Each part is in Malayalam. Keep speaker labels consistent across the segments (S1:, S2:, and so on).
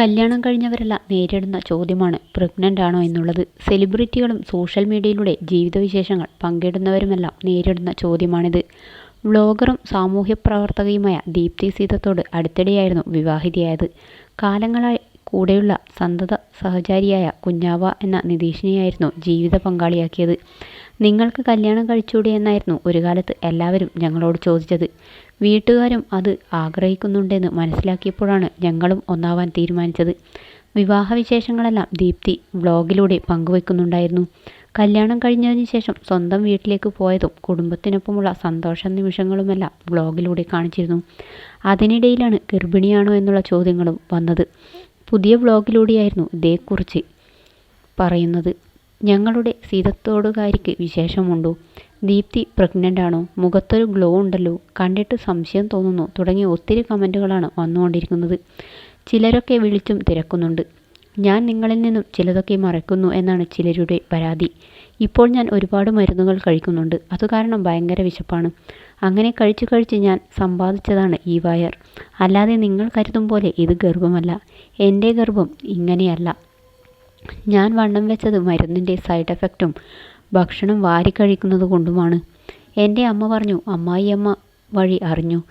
S1: കല്യാണം കഴിഞ്ഞവരെല്ലാം നേരിടുന്ന ചോദ്യമാണ് പ്രഗ്നന്റ് ആണോ എന്നുള്ളത്. സെലിബ്രിറ്റികളും സോഷ്യൽ മീഡിയയിലൂടെ ജീവിതവിശേഷങ്ങൾ പങ്കിടുന്നവരുമെല്ലാം നേരിടുന്ന ചോദ്യമാണിത്. വ്ളോഗറും സാമൂഹ്യ പ്രവർത്തകയുമായ ദീപ്തി സീതത്തോട് അടുത്തിടെയായിരുന്നു വിവാഹിതയായത്. കാലങ്ങളായി കൂടെയുള്ള സന്തത സഹചാരിയായ കുഞ്ഞാവ എന്ന നിതീഷിനെയായിരുന്നു ജീവിത പങ്കാളിയാക്കിയത്. നിങ്ങൾക്ക് കല്യാണം കഴിച്ചൂടെ എന്നായിരുന്നു ഒരു കാലത്ത് എല്ലാവരും ഞങ്ങളോട് ചോദിച്ചത്. വീട്ടുകാരും അത് ആഗ്രഹിക്കുന്നുണ്ടെന്ന് മനസ്സിലാക്കിയപ്പോഴാണ് ഞങ്ങളും ഒന്നാവാൻ തീരുമാനിച്ചത്. വിവാഹവിശേഷങ്ങളെല്ലാം ദീപ്തി വ്ലോഗിലൂടെ പങ്കുവെക്കുന്നുണ്ടായിരുന്നു. കല്യാണം കഴിഞ്ഞതിന് ശേഷം സ്വന്തം വീട്ടിലേക്ക് പോയതും കുടുംബത്തിനൊപ്പമുള്ള സന്തോഷ നിമിഷങ്ങളുമെല്ലാം വ്ളോഗിലൂടെ കാണിച്ചിരുന്നു. അതിനിടയിലാണ് ഗർഭിണിയാണോ എന്നുള്ള ചോദ്യങ്ങളും വന്നത്. പുതിയ വ്ളോഗിലൂടെയായിരുന്നു ഇതേക്കുറിച്ച് പറയുന്നത്. ഞങ്ങളുടെ സീതത്തോടുകാരിക്ക് വിശേഷമുണ്ടോ? ദീപ്തി പ്രഗ്നന്റ് ആണോ? മുഖത്തൊരു ഗ്ലോ ഉണ്ടല്ലോ. കണ്ടിട്ട് സംശയം തോന്നുന്നു തുടങ്ങിയ ഒത്തിരി കമന്റുകളാണ് വന്നുകൊണ്ടിരിക്കുന്നത്. ചിലരൊക്കെ വിളിച്ചും തിരക്കുന്നുണ്ട്. ഞാൻ നിങ്ങളിൽ നിന്നും ചിലതൊക്കെ മറക്കുന്നു എന്നാണ് ചിലരുടെ പരാതി. ഇപ്പോൾ ഞാൻ ഒരുപാട് മരുന്നുകൾ കഴിക്കുന്നുണ്ട്. അതുകാരണം ഭയങ്കര വിശപ്പാണ്. അങ്ങനെ കഴിച്ചു കഴിച്ച് ഞാൻ സമ്പാദിച്ചതാണ് ഈ വയർ. അല്ലാതെ നിങ്ങൾ കരുതും പോലെ ഇത് ഗർഭമല്ല. എന്റെ ഗർഭം ഇങ്ങനെയല്ല. ഞാൻ വണ്ണം വെച്ചത് മരുന്നിന്റെ സൈഡ് എഫക്റ്റും ഭക്ഷണം വാരി കഴിക്കുന്നത് വാരിക്കഴിക്കുന്നതുകൊണ്ടുമാണ്. എന്റെ അമ്മ പറഞ്ഞു അമ്മായിയമ്മ വഴി അറിഞ്ഞു.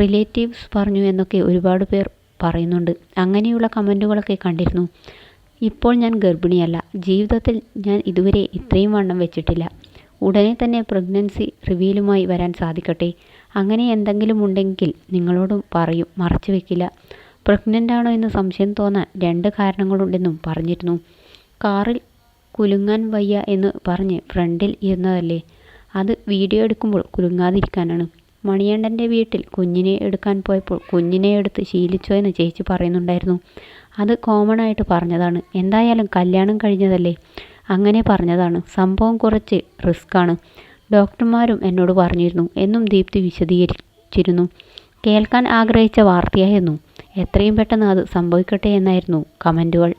S1: റിലേറ്റീവ്സ് പറഞ്ഞു എന്നൊക്കെ ഒരുപാട് പേർ പറയുന്നുണ്ട്. അങ്ങനെയുള്ള കമന്റുകളൊക്കെ കണ്ടിരുന്നു. ഇപ്പോൾ ഞാൻ ഗർഭിണിയല്ല. ജീവിതത്തിൽ ഞാൻ ഇതുവരെ ഇത്രയും വണ്ണം വെച്ചിട്ടില്ല. ഉടനെ തന്നെ പ്രഗ്നൻസി റിവീലുമായി വരാൻ സാധിക്കട്ടെ. അങ്ങനെ എന്തെങ്കിലും ഉണ്ടെങ്കിൽ നിങ്ങളോടും പറയും മറച്ചു വെക്കില്ല. പ്രഗ്നന്റ് ആണോ എന്ന് സംശയം തോന്നാൻ രണ്ട് കാരണങ്ങളുണ്ടെന്നും പറഞ്ഞിരുന്നു. കാറിൽ കുലുങ്ങാൻ വയ്യ എന്ന് പറഞ്ഞ് ഫ്രണ്ടിൽ ഇരുന്നതല്ലേ. അത് വീഡിയോ എടുക്കുമ്പോൾ കുലുങ്ങാതിരിക്കാനാണ്. മണിയണ്ടന്റെ വീട്ടിൽ കുഞ്ഞിനെ എടുക്കാൻ പോയപ്പോൾ കുഞ്ഞിനെ എടുത്ത് ശീലിച്ചോ എന്ന് ചേച്ചി പറയുന്നുണ്ടായിരുന്നു. അത് കോമൺ ആയിട്ട് പറഞ്ഞതാണ്. എന്തായാലും കല്യാണം കഴിഞ്ഞതല്ലേ. അങ്ങനെ പറഞ്ഞതാണ്. സംഭവം കുറച്ച് റിസ്ക്കാണ് ഡോക്ടർമാരും എന്നോട് പറഞ്ഞിരുന്നു എന്നും ദീപ്തി വിശദീകരിച്ചിരുന്നു. കേൾക്കാൻ ആഗ്രഹിച്ച വാർത്തയായിരുന്നു. എത്രയും പെട്ടെന്ന് അത് സംഭവിക്കട്ടെ എന്നായിരുന്നു കമന്റുകൾ.